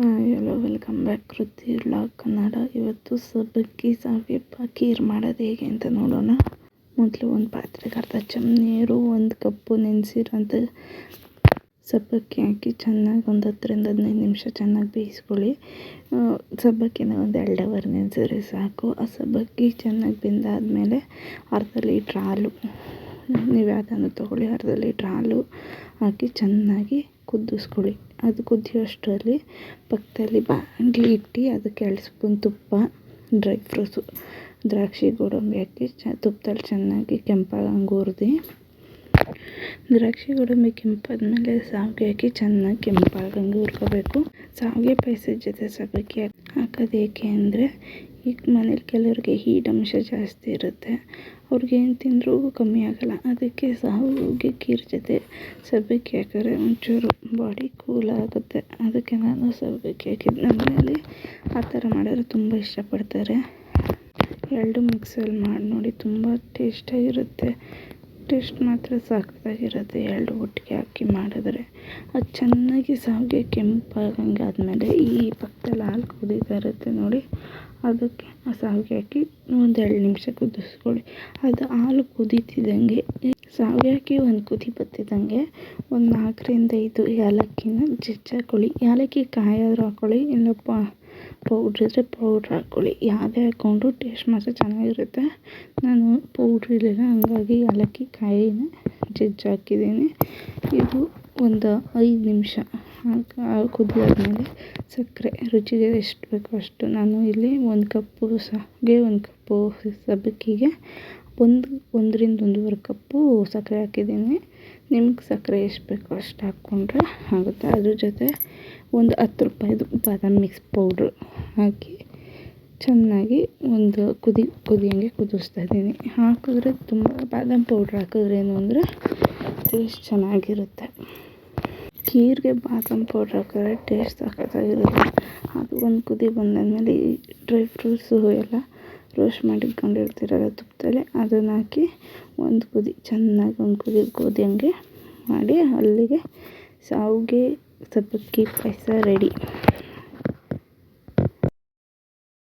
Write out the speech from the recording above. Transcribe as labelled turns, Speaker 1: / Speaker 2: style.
Speaker 1: Hello welcome back Kriti log Kannada. ಇವತ್ತು ಸಬ್ಬಕ್ಕಿ ಸಾವಿಯಪ್ಪ ಖೀರ್ ಮಾಡೋದು ಹೇಗೆ ಅಂತ ನೋಡೋಣ. ಮೊದಲು ಒಂದು ಪಾತ್ರೆಗೆ ಅರ್ಧ ಚಮ್ ನೀರು, ಒಂದು ಕಪ್ಪು ನೆನೆಸಿರೋಂಥ ಸಬ್ಬಕ್ಕಿ ಹಾಕಿ ಚೆನ್ನಾಗಿ ಒಂದು ಹತ್ತರಿಂದ ಹದಿನೈದು ನಿಮಿಷ ಚೆನ್ನಾಗಿ ಬೇಯಿಸ್ಕೊಳ್ಳಿ. ಸಬ್ಬಕ್ಕಿನ ಒಂದು ಎರಡು ಅವರ್ ನೆನೆಸಿದ್ರೆ ಸಾಕು. ಆ ಸಬ್ಬಕ್ಕಿ ಚೆನ್ನಾಗಿ ಬೆಂದಾದಮೇಲೆ ಅರ್ಧ ಲೀಟ್ರ್ ಹಾಲು ನೀವು ಯಾವುದನ್ನು ತೊಗೊಳ್ಳಿ ಅರ್ಧ ಲೀಟ್ರ್ ಹಾಲು ಹಾಕಿ ಚೆನ್ನಾಗಿ ಕುದಿಸ್ಕೊಳ್ಳಿ. ಅದು ಕುದಿಯೋಷ್ಟರಲ್ಲಿ ಪಕ್ಕದಲ್ಲಿ ಬಾಣಲಿ ಇಟ್ಟು ಅದಕ್ಕೆ ಎರಡು ಸ್ಪೂನ್ ತುಪ್ಪ, ಡ್ರೈ ಫ್ರೂಟ್ಸು, ದ್ರಾಕ್ಷಿ, ಗೋಡಂಬಿ ಹಾಕಿ ಚ, ತುಪ್ಪದಲ್ಲಿ ಚೆನ್ನಾಗಿ ಕೆಂಪಾಗಂಗೆ ಹುರ್ದು, ದ್ರಾಕ್ಷಿ, ಗೋಡಂಬಿ ಕೆಂಪಾದ್ಮೇಲೆ ಸಾವಿಗೆ ಹಾಕಿ ಚೆನ್ನಾಗಿ ಕೆಂಪಾಗಂಗೆ ಹುರ್ಕೋಬೇಕು. ಸಾವಿಗೆ ಪಾಯಸದ ಜೊತೆ ಸಬ್ಬಕ್ಕಿ ಹಾಕೋದು ಏಕೆ ಅಂದರೆ ಈಗ ಮನೇಲಿ ಕೆಲವರಿಗೆ ಹೀಟ್ ಅಂಶ ಜಾಸ್ತಿ ಇರುತ್ತೆ. ಅವ್ರಿಗೆ ಏನು ತಿಂದರೂ ಕಮ್ಮಿ ಆಗೋಲ್ಲ. ಅದಕ್ಕೆ ಸಾವಿಗೆ ಖೀರ್ ಜೊತೆ ಸಬ್ಬಕ್ಕಿ ಹಾಕಿದ್ರೆ ಒಂಚೂರು ಬಾಡಿ ಕೂಲ್ ಆಗುತ್ತೆ. ಅದಕ್ಕೆ ನಾನು ಸಬ್ಬಕ್ಕಿ ಹಾಕಿದ್ದು. ನಮ್ಮ ಮನೇಲಿ ಆ ಥರ ಮಾಡಿದ್ರೆ ತುಂಬ ಇಷ್ಟಪಡ್ತಾರೆ. ಎರಡು ಮಿಕ್ಸಲ್ಲಿ ಮಾಡಿ ನೋಡಿ, ತುಂಬ ಟೇಸ್ಟಾಗಿರುತ್ತೆ ಟೇಸ್ಟ್ ಮಾತ್ರ ಸಖತ್ತಾಗಿರುತ್ತೆ. ಎರಡು ಒಟ್ಟಿಗೆ ಹಾಕಿ ಮಾಡಿದ್ರೆ ಅದು ಚೆನ್ನಾಗಿ ಸಾವಿಗೆ ಕೆಂಪಾಗಂಗೆ ಆದಮೇಲೆ ಈ ಪಕ್ಕದಲ್ಲಿ ಹಾಲು ಕುದೀತಾ ಇರುತ್ತೆ ನೋಡಿ. ಅದಕ್ಕೆ ಆ ಸಾವಿಗೆ ಹಾಕಿ ಒಂದೆರಡು ನಿಮಿಷ ಕುದಿಸ್ಕೊಳ್ಳಿ. ಅದು ಹಾಲು ಕುದೀತಿದ್ದಂಗೆ ಸಾವಿಗೆ ಹಾಕಿ ಒಂದು ಕುದಿ ಬತ್ತಿದ್ದಂಗೆ ಒಂದು ನಾಲ್ಕರಿಂದ ಐದು ಏಲಕ್ಕಿನ ಜಜ್ಜಾಕೊಳ್ಳಿ. ಏಲಕ್ಕಿ ಕಾಯಾದರೂ ಹಾಕ್ಕೊಳ್ಳಿ ಇಲ್ಲ ಪೌಡ್ರ್ ಇದ್ದರೆ ಪೌಡ್ರ್ ಹಾಕ್ಕೊಳ್ಳಿ. ಯಾವುದೇ ಹಾಕ್ಕೊಂಡ್ರು ಟೇಸ್ಟ್ ಮಾತ್ರ ಚೆನ್ನಾಗಿರುತ್ತೆ. ನಾನು ಪೌಡ್ರ್ ಇರಲಿಲ್ಲ ಹಂಗಾಗಿ ಏಲಕ್ಕಿ ಕಾಯಿನ ಜಜ್ಜಿ ಹಾಕಿದ್ದೀನಿ. ಇದು ಒಂದು ಐದು ನಿಮಿಷ. ಹಾಲು ಕುದಿಯಾದ್ಮೇಲೆ ಸಕ್ಕರೆ, ರುಚಿಗೆ ಎಷ್ಟು ಬೇಕೋ ಅಷ್ಟು ನಾನು ಇಲ್ಲಿ ಒಂದು ಕಪ್ಪು ಸಹಗೆ ಒಂದು ಕಪ್ಪು ಸಬ್ಬಕ್ಕಿಗೆ ಒಂದು, ಒಂದರಿಂದ ಒಂದೂವರೆ ಕಪ್ಪು ಸಕ್ಕರೆ ಹಾಕಿದ್ದೀನಿ. ನಿಮ್ಗೆ ಸಕ್ಕರೆ ಎಷ್ಟು ಬೇಕೋ ಅಷ್ಟು ಹಾಕ್ಕೊಂಡ್ರೆ ಆಗುತ್ತೆ. ಅದ್ರ ಜೊತೆ ಒಂದು ಹತ್ತು ರೂಪಾಯಿದು ಬಾದಾಮಿ ಮಿಕ್ಸ್ ಪೌಡ್ರು ಹಾಕಿ ಚೆನ್ನಾಗಿ ಒಂದು ಕುದಿ, ಕುದಿಯಂಗೆ ಕುದಿಸ್ತಾ ಇದ್ದೀನಿ. ಹಾಕಿದ್ರೆ ತುಂಬ, ಬಾದಾಮಿ ಪೌಡ್ರ್ ಹಾಕಿದ್ರೆ ಏನು ಅಂದರೆ ಟೇಸ್ಟ್ ಚೆನ್ನಾಗಿರುತ್ತೆ. ಖೀರ್ಗೆ ಬಾದಾಮಿ ಪೌಡ್ರ್ ಹಾಕಿದ್ರೆ ಟೇಸ್ಟ್ ಸಖತ್ತಾಗಿರುತ್ತೆ ಅದು ಒಂದು ಕುದಿ ಬಂದಾದಮೇಲೆ ಈ ಡ್ರೈ ಫ್ರೂಟ್ಸು ಎಲ್ಲ ರೋಸ್ಟ್ ಮಾಡಿಟ್ಕೊಂಡಿರ್ತೀರಲ್ಲ ತುಪ್ಪದಲ್ಲಿ, ಅದನ್ನು ಹಾಕಿ ಒಂದು ಕುದಿ, ಚೆನ್ನಾಗಿ ಒಂದು ಕುದಿ ಕುದಿಯೋಂಗೆ ಮಾಡಿ ಅಲ್ಲಿಗೆ ಶಾವ್ಗೆ ಸಬ್ಬಕ್ಕಿ, ಪಾಯಸ ರೆಡಿ